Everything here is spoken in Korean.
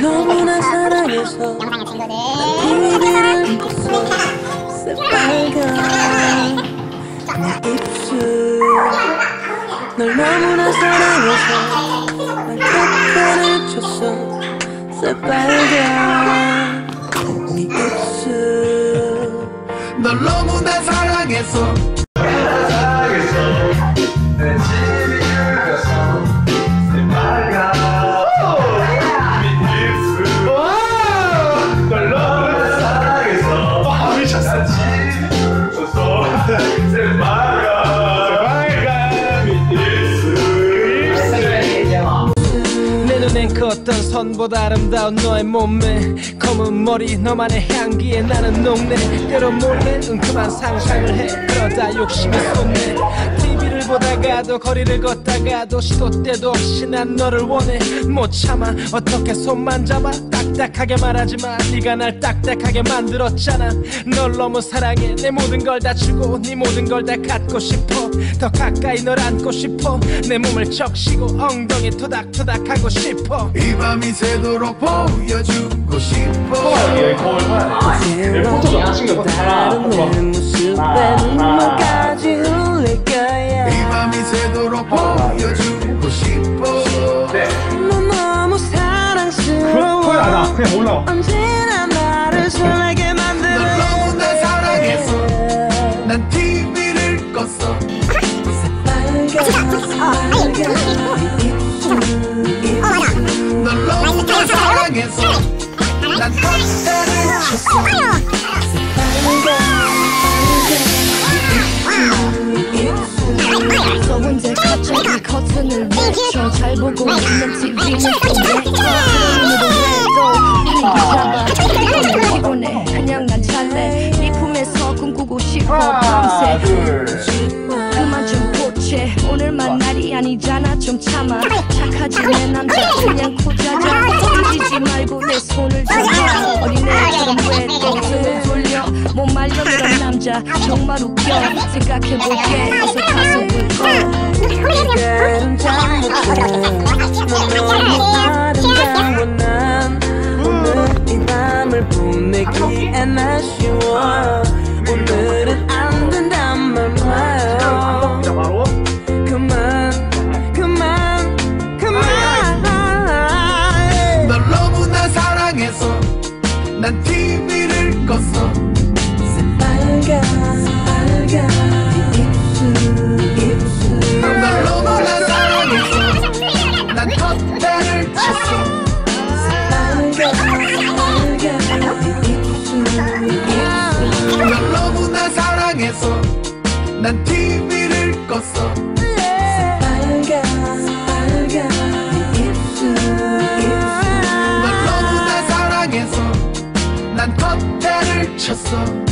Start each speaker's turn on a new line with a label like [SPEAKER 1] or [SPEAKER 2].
[SPEAKER 1] 너무나 사랑해서 꽂어 새빨간 네. 입술 널 너무나 사랑해서 날 턱대를 쳤어. 새빨간 네 입술
[SPEAKER 2] 널 너무나 사랑해서
[SPEAKER 3] 컸던 선보다 아름다운 너의 몸매 검은 머리 너만의 향기에 나는 녹네. 때로 몰래 은큼한 상상을 해. 그러다 욕심이 솟네 보다가도 거리를 걷다가도 시도 때도 없이 난 너를 원해. 못 참아. 어떻게 손만 잡아? 딱딱하게 말하지마 네가 날 딱딱하게 만들었잖아. 널 너무 사랑해. 내 모든 걸 다 주고 네 모든 걸 다 갖고 싶어. 더 가까이 널 안고 싶어. 내 몸을 적시고 엉덩이 토닥토닥 하고 싶어.
[SPEAKER 2] 이 밤이 새도록 보여주고 싶어.
[SPEAKER 1] 다른 내 모습에
[SPEAKER 4] 그냥 올라와.
[SPEAKER 1] 언제나 나를 설레게
[SPEAKER 2] 널
[SPEAKER 1] 만드는
[SPEAKER 2] 너무나 사랑해서 난 TV를 껐어. 널 너무나 사랑해서 난 턱대를 쳤어
[SPEAKER 5] 저 혼자 갑자기 커튼을 외쳐 잘 보고 있는 TV는 또 왜또 잡아. 피곤해. 그냥 난 잘래. 네 품에서 꿈꾸고 싶어. 밤새 그만 좀 고체 오늘만 날이 아니잖아. 좀 참아. 착하지 내 남자 그냥 코자자. 삐 지지 말고 내 손을 잡아 어린애처럼 왜또 등을 돌려 못 말려 그런 남자 정말 웃겨 생각해볼게 어서 꺼
[SPEAKER 1] 때론 잠못 너 난
[SPEAKER 2] TV를 껐어
[SPEAKER 1] 빨간 빨간 입술 입술.
[SPEAKER 2] 널 너무 나 사랑해서 난 턱대를 쳤어.
[SPEAKER 1] 빨간 빨간 입술
[SPEAKER 2] 널 너무나 사랑해서 난 TV 널